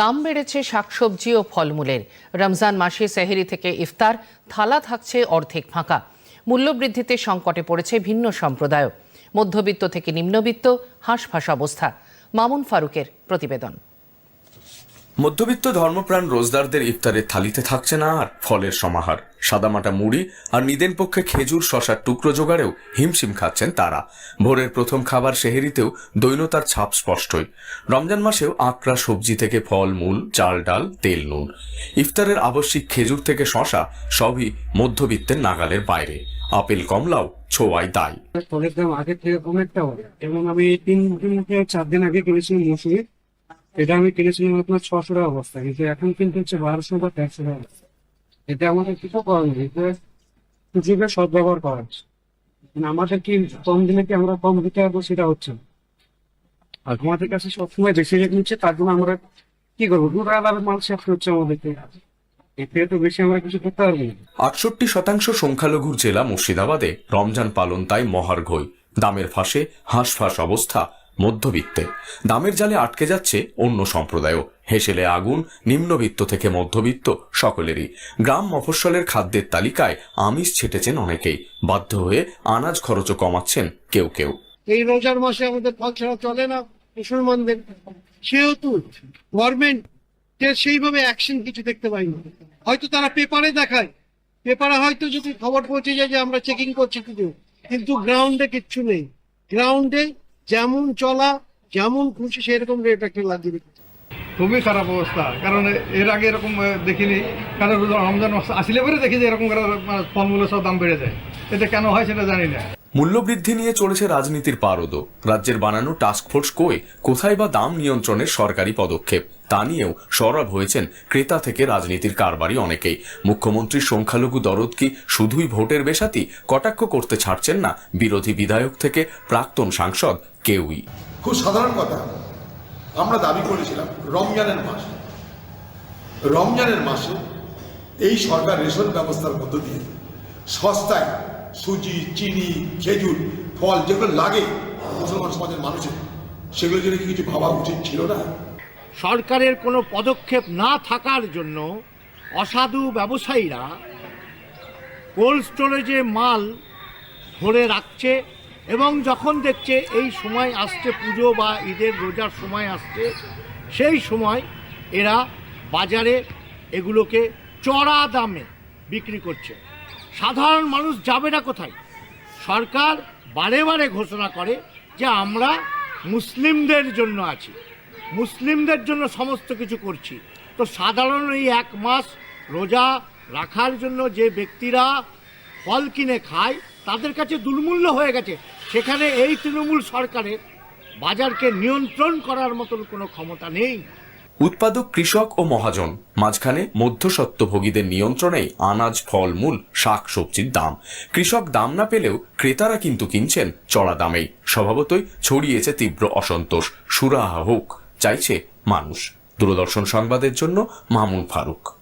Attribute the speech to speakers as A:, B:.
A: দাম বেড়েছে শাকসবজি ও ফলমূলের। রমজান মাসে সেহেরি থেকে ইফতার, থালা থাকছে অর্ধেক ফাঁকা। মূল্যবৃদ্ধিতে সংকটে পড়েছে ভিন্ন সম্প্রদায় মধ্যবিত্ত থেকে নিম্নবিত্ত, হাঁসফাঁস অবস্থা। মামুন ফারুকের প্রতিবেদন।
B: মধ্যবিত্ত ধর্মপ্রাণ রোজদারদের ইফতারের থালিতে থাকছে না আর ফলের সমাহার। সাদামাটা মুড়ি আর নিদেন পক্ষে খেজুর, শশার টুকরো জোগাড়েও হিমশিম খাচ্ছেন তারা। ভোরের প্রথম খাবার সেহেরিতেও দৈনতার ছাপ স্পষ্টই। রমজান মাসেও আঁকড়া, সবজি থেকে ফল, মূল, চাল, ডাল, তেল, নুন। ইফতারের আবশ্যিক খেজুর থেকে শশা সবই মধ্যবিত্তের নাগালের বাইরে। আপেল, কমলাও ছোঁয়ায় দায়।
C: দাম আগের থেকে হবে। এবং আমি তিন চার দিন আগে কিনেছিলাম মৌসুমি এটা আমি কিনেছিলাম আপনার ছশো টাকা অবস্থা কিন্তু এখন কিন্তু হচ্ছে বারোশো বা তেরোশো টাকা। এটা আমাদের কিছু করার নেই, এটা সুযোগের সদ্ব্যবহার করা হচ্ছে। মানে আমাদের কি কম দিলে কি আমরা কম দিতে পারব সেটা হচ্ছে আর আমাদের কাছে সবসময় বেশি রেট নিচ্ছে, তার জন্য আমরা কি করব? দু টাকা দামের মাল শেষ হচ্ছে আমাদেরকে।
B: আটষট্টি শতাংশ সংখ্যালঘুর জেলা মুর্শিদাবাদে রমজান পালন তাই মহার্ঘই। দামের ফাঁসে হাঁসফাঁস অবস্থা। মধ্যবিত্তে। দামের জালে আটকে যাচ্ছে অন্য সম্প্রদায়ও। হেসেলে আগুন, নিম্নবিত্ত থেকে মধ্যবিত্ত সকলেরই। গ্রাম মফস্বলের খাদ্যের তালিকায় আমিষ ছেটেছেন অনেকেই। বাধ্য হয়ে আনাজ খরচও কমাচ্ছেন কেউ কেউ।
D: এই রোজার মাসে আমাদের ফল ছাড়া চলে না মুসলমানদের। সেহেতু গভর্নমেন্ট সেইভাবে অ্যাকশন কিছু দেখতে পাইনি হয়তো তারা পেপারে দেখায়। পেপারে হয়তো যদি খবর পৌঁছে যায় যে আমরা চেকিং করছি কিছু। কিন্তু গ্রাউন্ডে কিচ্ছু নেই। গ্রাউন্ডে যেমন চলা যেমন খুশি সেরকম রেট একটা লাগিয়ে দিচ্ছে।
E: খুবই খারাপ অবস্থা। কারণ এর আগে এরকম দেখিনি। কারণ রমজান মাস আসলে পরে দেখি যে এরকম ফলমূলের সব দাম বেড়ে যায়। এটা কেন হয় সেটা জানি না।
B: মূল্যবৃদ্ধি নিয়ে চলেছে রাজনীতির পারদ। রাজ্যের বানানো টাস্কফোর্স কই কোথায় বা দাম নিয়ন্ত্রণের সরকারি পদক্ষেপ? তা নিয়েও সরব হয়েছেন ক্রেতা থেকে রাজনীতির কারবারই অনেকেই। মুখ্যমন্ত্রীর সংখ্যালঘু দরদ কি শুধুই ভোটের বেশাতি কটাক্ষ করতে ছাড়ছেন না বিরোধী বিধায়ক থেকে প্রাক্তন সাংসদ কেউই।
F: খুব সাধারণ কথা। আমরা দাবি করেছিলাম রমজানের মাস। রমজানের মাসে এই সরকার রেশন ব্যবস্থার মধ্য দিয়ে সস্তায় সুজি চিনি খেজুর ফল যেগুলো লাগে মুসলমান সমাজের মানুষের সেগুলো যদি কিছু ভাবা উচিত ছিল না
D: সরকারের কোনো পদক্ষেপ না থাকার জন্য অসাধু ব্যবসায়ীরা কোল্ড স্টোরেজে মাল ধরে রাখছে এবং যখন দেখছে এই সময় আসছে পুজো বা ঈদের রোজার সময় আসছে, সেই সময় এরা বাজারে এগুলোকে চড়া দামে বিক্রি করছে। সাধারণ মানুষ যাবে না কোথায়? সরকার বারে বারে ঘোষণা করে যে আমরা মুসলিমদের জন্য আছি। মুসলিমদের জন্য সমস্ত কিছু করছি। তো সাধারণ এই এক মাস রোজা রাখার জন্য যে ব্যক্তিরা ফল কিনে খায় তাদের কাছে দুর্মূল্য হয়ে গেছে। সেখানে এই তৃণমূল সরকারের বাজারকে নিয়ন্ত্রণ করার মতন কোনো ক্ষমতা নেই।
B: উৎপাদক, কৃষক ও মহাজন, মাঝখানে মধ্যস্বত্বভোগীদের নিয়ন্ত্রণেই আনাজ, ফল, মূল, শাক, সবজির দাম। কৃষক দাম না পেলেও ক্রেতারা কিন্তু কিনছেন চড়া দামেই। স্বভাবতই ছড়িয়েছে তীব্র অসন্তোষ। সুরাহা হোক, চাইছে মানুষ। দূরদর্শন সংবাদের জন্য মামুন ফারুক।